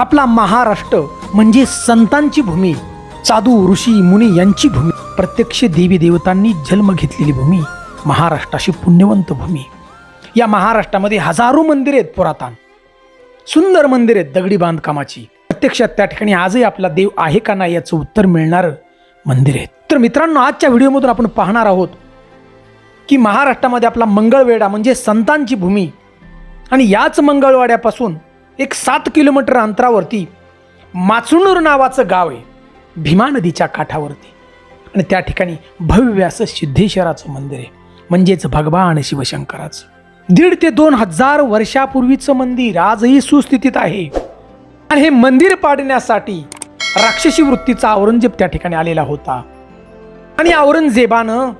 आपला महाराष्ट्र म्हणजे संतांची भूमी साधू ऋषी मुनी यांची भूमी प्रत्यक्ष देवी देवतांनी जन्म घेतलेली भूमी महाराष्ट्राशी पुण्यवंत भूमी. या महाराष्ट्रामध्ये हजारो मंदिरे आहेत पुरातन. सुंदर मंदिर आहेत दगडी बांधकामाची. प्रत्यक्षात त्या ठिकाणी आजही आपला देव आहे का नाही याचं उत्तर मिळणारं मंदिर आहे तर मित्रांनो आजच्या व्हिडिओमधून आपण पाहणार आहोत की महाराष्ट्रामध्ये आपला मंगळवेढा म्हणजे संतांची भूमी. आणि याच मंगळवाड्यापासून एक सात किलोमीटर अंतरावरती माचुणूर नावाचं गाव आहे भीमा नदीच्या काठावरती. आणि त्या ठिकाणी भव्य असं सिद्धेश्वराचं मंदिर आहे. म्हणजेच भगवान शिवशंकराचं. दीड ते दोन हजार वर्षापूर्वीचं मंदिर आजही सुस्थितीत आहे. आणि हे मंदिर पाडण्यासाठी राक्षसी वृत्तीचा औरंगजेब त्या ठिकाणी आलेला होता. आणि औरंगजेबानं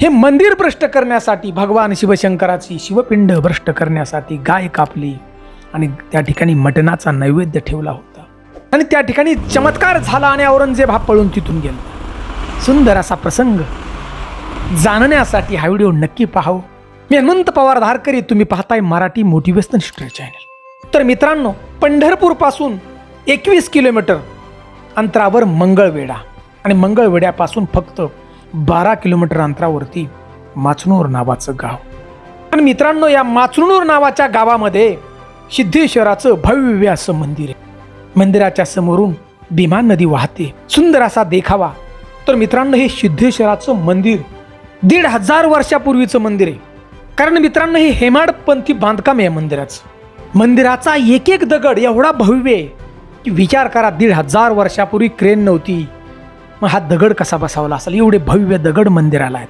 हे मंदिर भ्रष्ट करण्यासाठी भगवान शिवशंकराची शिवपिंड भ्रष्ट करण्यासाठी गाय कापली. आणि त्या ठिकाणी मटणाचा नैवेद्य ठेवला होता. आणि त्या ठिकाणी चमत्कार झाला आणि औरंगजेब हा पळून तिथून गेला. सुंदर असा प्रसंग. जाणण्यासाठी हा व्हिडिओ नक्की पाहावं. मी हनुमंत पवार धारकरी तुम्ही पाहताय मराठी मोटिवेशनल स्ट्री चॅनल तर मित्रांनो पंढरपूरपासून एकवीस किलोमीटर अंतरावर मंगळवेढा. आणि मंगळवेढ्यापासून फक्त बारा किलोमीटर अंतरावरती माचनूर नावाचं गाव. आणि मित्रांनो या माचनूर नावाच्या गावामध्ये सिद्धेश्वराचं भव्य असं मंदिर आहे. मंदिराच्या समोरून भीमा नदी वाहते. सुंदर असा देखावा. तर मित्रांनो हे सिद्धेश्वराचं मंदिर दीड हजार वर्षापूर्वीचं मंदिर आहे. कारण मित्रांनो हे हेमाडपंथी बांधकाम आहे मंदिराचं. मंदिराचा एक एक दगड एवढा भव्य आहे की विचार करा दीड हजार वर्षापूर्वी क्रेन नव्हती. मग हा दगड कसा बसावला असेल? एवढे भव्य दगड मंदिराला आहेत.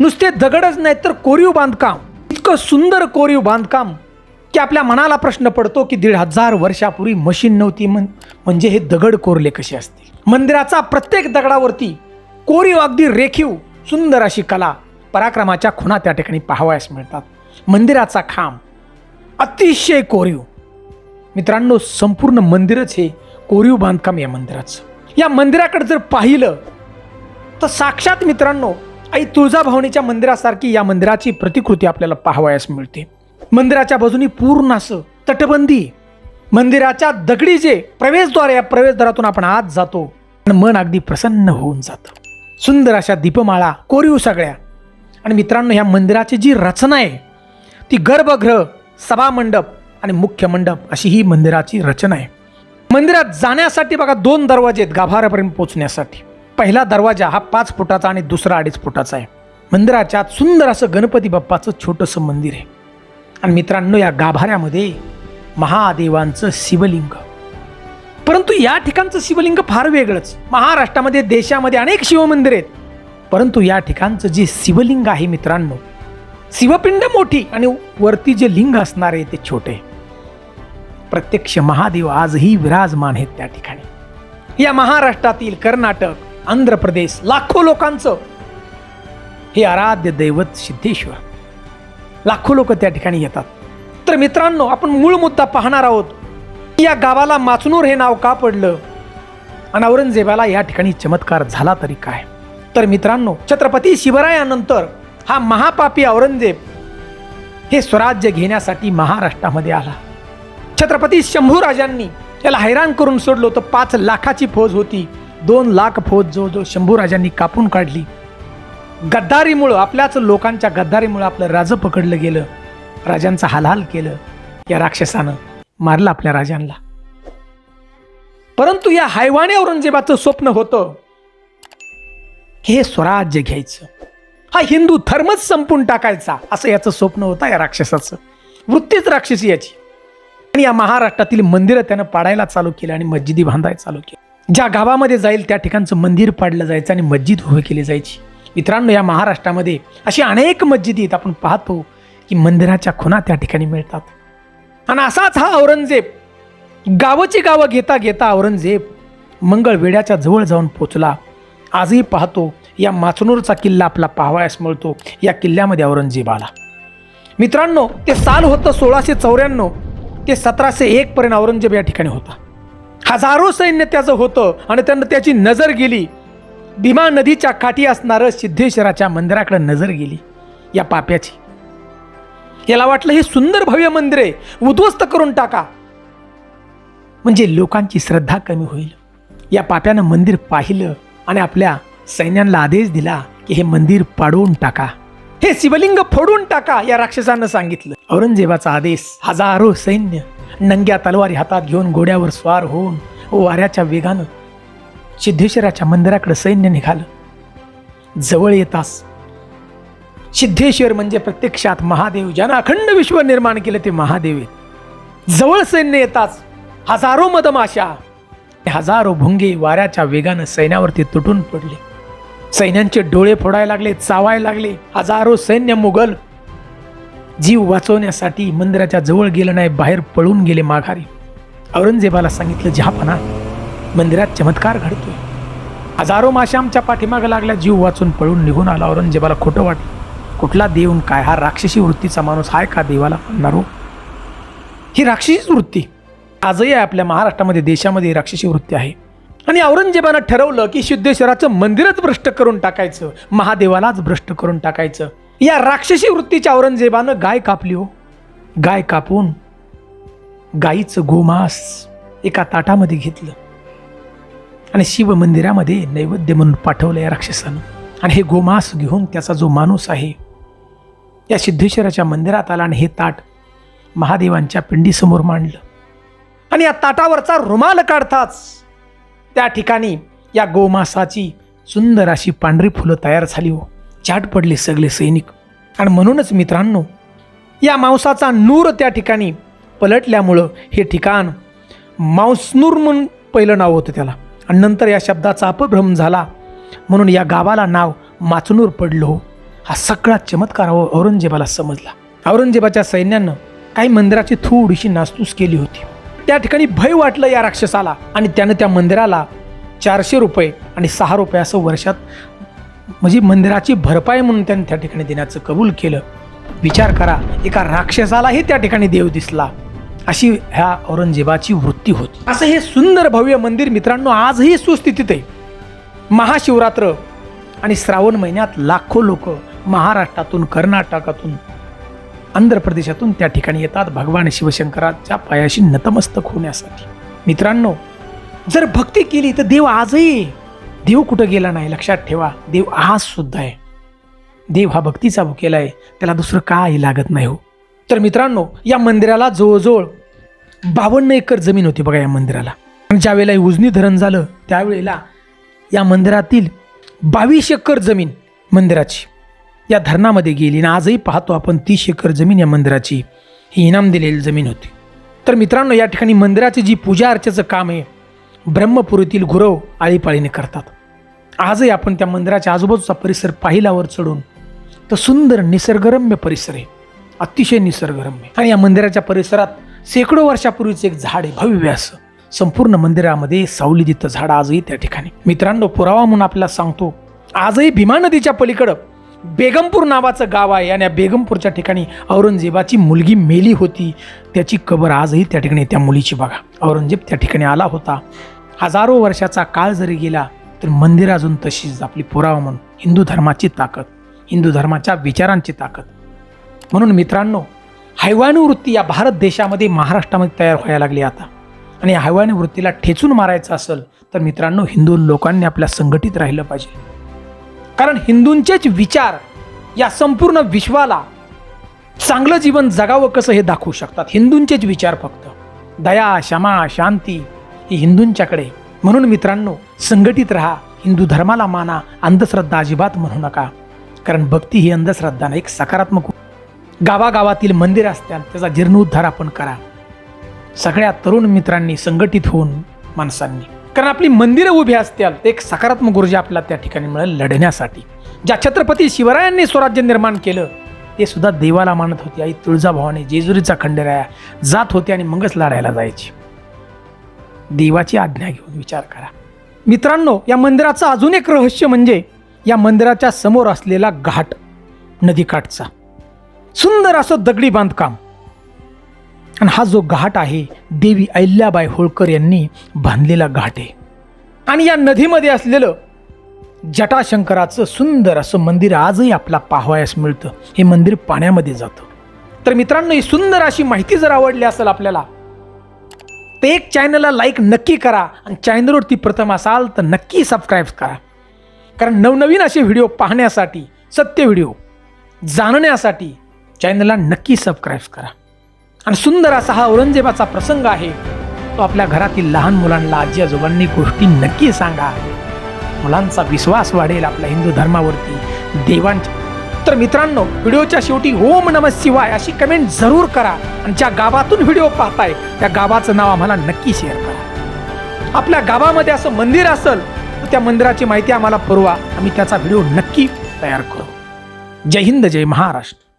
नुसते दगडच नाहीत तर कोरीव बांधकाम. इतकं सुंदर कोरीव बांधकाम. की आपल्या मनाला प्रश्न पडतो की दीड हजार वर्षापूर्वी मशीन नव्हती म्हण म्हणजे हे दगड कोरले कसे असतील? मंदिराचा प्रत्येक दगडावरती कोरीव अगदी रेखीव सुंदर अशी कला पराक्रमाच्या खुणा त्या ठिकाणी पाहावयास मिळतात. मंदिराचा खांब अतिशय कोरीव. मित्रांनो संपूर्ण मंदिरच हे कोरीव बांधकाम या मंदिराचं. या मंदिराकडे जर पाहिलं तर साक्षात मित्रांनो आई तुळजाभवानीच्या मंदिरासारखी या मंदिराची प्रतिकृती आपल्याला पाहावयास मिळते. मंदिराच्या बाजूनी पूर्ण असं तटबंदी मंदिराच्या दगडी जे प्रवेशद्वार या प्रवेशद्वारातून आपण आत जातो. आणि मन अगदी प्रसन्न होऊन जातं. सुंदर अशा दीपमाळा कोरीव सगळ्या. आणि मित्रांनो ह्या मंदिराची जी रचना आहे ती गर्भगृह सभामंडप आणि मुख्य मंडप अशी ही मंदिराची रचना आहे. मंदिरात जाण्यासाठी बघा दोन दरवाजे आहेत गाभाऱ्यापर्यंत पोहोचण्यासाठी पहिला दरवाजा हा पाच फुटाचा आणि दुसरा अडीच फुटाचा आहे. मंदिराच्या सुंदर असं गणपती बाप्पाचं छोटंसं मंदिर आहे. आणि मित्रांनो या गाभाऱ्यामध्ये महादेवांचं शिवलिंग. परंतु या ठिकाणचं शिवलिंग फार वेगळंच. महाराष्ट्रामध्ये देशामध्ये अनेक शिवमंदिर आहेत. परंतु या ठिकाणचं जे शिवलिंग आहे मित्रांनो शिवपिंड मोठी आणि वरती जे लिंग असणार आहे ते छोटे. प्रत्यक्ष महादेव आजही विराजमान आहेत त्या ठिकाणी. या महाराष्ट्रातील कर्नाटक आंध्र प्रदेश लाखो लोकांचं हे आराध्य दैवत सिद्धेश्वर. लाखो लोक त्या ठिकाणी येतात. तर मित्रांनो आपण मूळ मुद्दा पाहणार आहोत या गावाला माचनूर हे नाव का पडलं? आणि औरंगजेबाला या ठिकाणी चमत्कार झाला तरी काय? तर मित्रांनो छत्रपती शिवरायानंतर हा महापापी औरंगजेब हे स्वराज्य घेण्यासाठी महाराष्ट्रामध्ये आला. छत्रपती शंभूराजांनी त्याला हैराण करून सोडलं होतं. पाच लाखाची फौज होती. दोन लाख फौज जो जो शंभूराजांनी कापून काढली. गद्दारीमुळं आपल्याच लोकांच्या गद्दारीमुळं आपलं राजं पकडलं गेलं. राजांचा हालहाल केलं या राक्षसानं. मारलं आपल्या राजांना. परंतु या हैवाने औरंगजेबाचं स्वप्न होतं की हे स्वराज्य घ्यायचं. हा हिंदू धर्मच संपून टाकायचा असं याचं स्वप्न होतं या राक्षसाचं. वृत्तीच राक्षसी याची. आणि या महाराष्ट्रातील मंदिरं त्यानं पाडायला चालू केलं आणि मस्जिदी बांधायला चालू केली. ज्या गावामध्ये जाईल त्या ठिकाणचं मंदिर पाडलं जायचं आणि मस्जिद उभं केली जायची. मित्रांनो या महाराष्ट्रामध्ये अशी अनेक मस्जिदी आपण पाहतो की मंदिराच्या खुणा त्या ठिकाणी मिळतात. आणि असाच हा औरंगजेब गावाची गावं घेता घेता औरंगजेब मंगळवेड्याच्या जवळ जाऊन पोचला. आजही पाहतो या माचनूरचा किल्ला आपला पाहावयास मिळतो. या किल्ल्यामध्ये औरंगजेब आला. मित्रांनो ते साल होतं सोळाशे चौऱ्याण्णव. ते सतराशे एक पर्यंत औरंगजेब या ठिकाणी होता. हजारो सैन्य त्याचं होतं आणि त्यांना त्याची नजर गेली. भीमा नदीच्या काठी असणारं सिद्धेश्वराच्या मंदिराकडे नजर गेली या पाप्याची. याला वाटलं हे सुंदर भव्य मंदिर आहे उद्ध्वस्त करून टाका. म्हणजे लोकांची श्रद्धा कमी होईल. या पाप्यानं मंदिर पाहिलं आणि आपल्या सैन्यांना आदेश दिला की हे मंदिर पाडवून टाका. हे शिवलिंग फोडून टाका या राक्षसानं सांगितलं. औरंगजेबाचा आदेश हजारो सैन्य नंग्या तलवारी हातात घेऊन घोड्यावर स्वार होऊन वाऱ्याच्या वेगानं सिद्धेश्वराच्या मंदिराकडे सैन्य निघालं. जवळ येतास सिद्धेश्वर म्हणजे प्रत्यक्षात महादेव ज्यानं अखंड विश्व निर्माण केलं ते महादेव आहेत. जवळ सैन्य येताच हजारो मदमाशा हजारो भुंगे वाऱ्याच्या वेगानं सैन्यावरती तुटून पडले. सैन्यांचे डोळे फोडायला लागले चावायला लागले. हजारो सैन्य मुघल जीव वाचवण्यासाठी मंदिराच्या जवळ गेलं नाही बाहेर पळून गेले माघारी. औरंगजेबाला सांगितलं जहापणा मंदिरात चमत्कार घडतोय. हजारो माशा आमच्या पाठीमागं लागल्या जीव वाचून पळून निघून आला औरंगजेबाला खोटं वाटलं. कुठला देव काय? हा राक्षसी वृत्तीचा माणूस हाय का देवाला म्हणणारो हो? ही? राक्षसीच वृत्ती. आजही आहे आपल्या महाराष्ट्रामध्ये देशामध्ये राक्षसी वृत्ती आहे. आणि औरंगजेबानं ठरवलं की सिद्धेश्वराचं मंदिरच भ्रष्ट करून टाकायचं. महादेवालाच भ्रष्ट करून टाकायचं. या राक्षसी वृत्तीच्या औरंगजेबानं गाय कापली हो. गाय कापून गाईचं गोमास एका ताटामध्ये घेतलं. आणि शिव मंदिरामध्ये नैवेद्य म्हणून पाठवलं या राक्षसानं. आणि हे गोमांस घेऊन त्याचा जो माणूस आहे या सिद्धेश्वराच्या मंदिरात आला आणि हे ताट महादेवांच्या पिंडीसमोर मांडलं. आणि या ताटावरचा रुमाल काढताच त्या ठिकाणी या गोमासाची सुंदर अशी पांढरी फुलं तयार झाली हो. चाट पडले सगळे सैनिक. आणि म्हणूनच मित्रांनो या मांसाचा नूर त्या ठिकाणी पलटल्यामुळं हे ठिकाण मांसनूर म्हणून पहिलं नाव होतं त्याला. आणि नंतर या शब्दाचा अपभ्रम झाला. म्हणून या गावाला नाव माचनूर पडलो. हा सगळा चमत्कार औरंगजेबाला समजला. औरंगजेबाच्या सैन्यानं काही मंदिराची थोडीशी नासधूस केली होती. त्या ठिकाणी भय वाटलं या राक्षसाला आणि त्यानं त्या मंदिराला चारशे रुपये आणि सहा रुपये असं वर्षात म्हणजे मंदिराची भरपाई म्हणून त्याने त्या ठिकाणी देण्याचं कबूल केलं. विचार करा एका राक्षसालाही त्या ठिकाणी देव दिसला. अशी ह्या औरंगजेबाची वृत्ती होती. असं हे सुंदर भव्य मंदिर मित्रांनो आजही सुस्थितीत आहे. महाशिवरात्र आणि श्रावण महिन्यात लाखो लोक महाराष्ट्रातून कर्नाटकातून आंध्र प्रदेशातून त्या ठिकाणी येतात भगवान शिवशंकराच्या पायाशी नतमस्तक होण्यासाठी. मित्रांनो जर भक्ती केली तर देव आजही देव कुठं गेला नाही लक्षात ठेवा देव आज सुद्धा आहे. देव हा भक्तीचा भुकेला आहे त्याला दुसरं काही लागत नाही हो. तर मित्रांनो या मंदिराला जवळजवळ बावन्न एकर जमीन होती बघा या मंदिराला. आणि ज्या वेळेला उजनी धरण झालं त्यावेळेला या मंदिरातील बावीस एकर जमीन मंदिराची या धरणामध्ये गेली. आणि आजही पाहतो आपण तीस एकर जमीन या मंदिराची ही इनाम दिलेली जमीन होती. तर मित्रांनो या ठिकाणी मंदिराची जी पूजा अर्चेचं काम आहे ब्रह्मपुरीतील गुरव आळीपाळीने करतात. आजही आपण त्या मंदिराच्या आजूबाजूचा परिसर पाहिल्यावर चढून तर सुंदर निसर्गरम्य परिसर आहे. अतिशय निसर्गरम्य. आणि या मंदिराच्या परिसरात शेकडो वर्षापूर्वीचं एक झाड आहे भव्य असं संपूर्ण मंदिरामध्ये सावली जिथं झाड आजही त्या ठिकाणी. मित्रांनो पुरावा म्हणून आपल्याला सांगतो आजही भीमा नदीच्या पलीकडं बेगमपूर नावाचं गाव आहे आणि या बेगमपूरच्या ठिकाणी औरंगजेबाची मुलगी मेली होती. त्याची कबर आजही त्या ठिकाणी त्या मुलीची बघा. औरंगजेब त्या ठिकाणी आला होता. हजारो वर्षाचा काळ जरी गेला तर मंदिर अजून तशीच आपली पुरावा म्हणून. हिंदू धर्माची ताकद हिंदू धर्माच्या विचारांची ताकद. म्हणून मित्रांनो हैवानी वृत्ती या भारत देशामध्ये महाराष्ट्रामध्ये तयार व्हायला लागली आता. आणि हैवानी वृत्तीला ठेचून मारायचं असेल तर मित्रांनो हिंदू लोकांनी आपल्या संघटित राहिलं पाहिजे. कारण हिंदूंचेच विचार या संपूर्ण विश्वाला चांगलं जीवन जगावं कसं हे दाखवू शकतात? हिंदूंचेच विचार फक्त. दया क्षमा शांती ही हिंदूंच्याकडे. म्हणून मित्रांनो संघटित राहा हिंदू धर्माला माना अंधश्रद्धा अजिबात म्हणू नका. कारण भक्ती ही अंधश्रद्धा एक सकारात्मक गावागावातील मंदिर असतात त्याचा जीर्णोद्धार आपण करा. सगळ्या तरुण मित्रांनी संघटित होऊन माणसांनी. कारण आपली मंदिरं उभी असतील ते एक सकारात्मक ऊर्जा आपल्याला त्या ठिकाणी मिळेल लढण्यासाठी. ज्या छत्रपती शिवरायांनी स्वराज्य निर्माण केलं ते सुद्धा देवाला मानत होते. आई तुळजाभवानी जेजुरीचा खंडेराया जात होते आणि मगच लढायला जायची. देवाची आज्ञा घेऊन विचार करा. मित्रांनो या मंदिराचं अजून एक रहस्य म्हणजे या मंदिराच्या समोर असलेला घाट नदीकाठचा. सुंदर असं दगडी बांधकाम. आणि हा जो घाट आहे देवी अहिल्याबाई होळकर यांनी बांधलेला घाट आहे. आणि या नदीमध्ये असलेलं जटाशंकराचं सुंदर असं मंदिर आजही आपला पाहावयास मिळतं. हे मंदिर पाण्यामध्ये जातं. तर मित्रांनो ही सुंदर अशी माहिती जर आवडली असेल आपल्याला तर एक चॅनलला लाईक नक्की करा आणि चॅनलवरती प्रथम असाल तर नक्की सबस्क्राईब करा. कारण नवनवीन असे व्हिडिओ पाहण्यासाठी सत्य व्हिडिओ जाणण्यासाठी चॅनलला नक्की सबस्क्राईब करा. आणि सुंदर असा हा औरंगजेबाचा प्रसंग आहे तो आपल्या घरातील लहान मुलांना आजी आजोबांनी गोष्टी नक्की सांगा. मुलांचा विश्वास वाढेल आपल्या हिंदू धर्मावरती. देवांच्या तर मित्रांनो व्हिडिओच्या शेवटी ओम नम शिवाय अशी कमेंट जरूर करा. आणि ज्या गावातून व्हिडिओ पाहताय त्या गावाचं नाव आम्हाला नक्की शेअर करा. आपल्या गावामध्ये असं मंदिर असेल तर त्या मंदिराची माहिती आम्हाला पुरवा. आम्ही त्याचा व्हिडिओ नक्की तयार करू. जय हिंद जय महाराष्ट्र.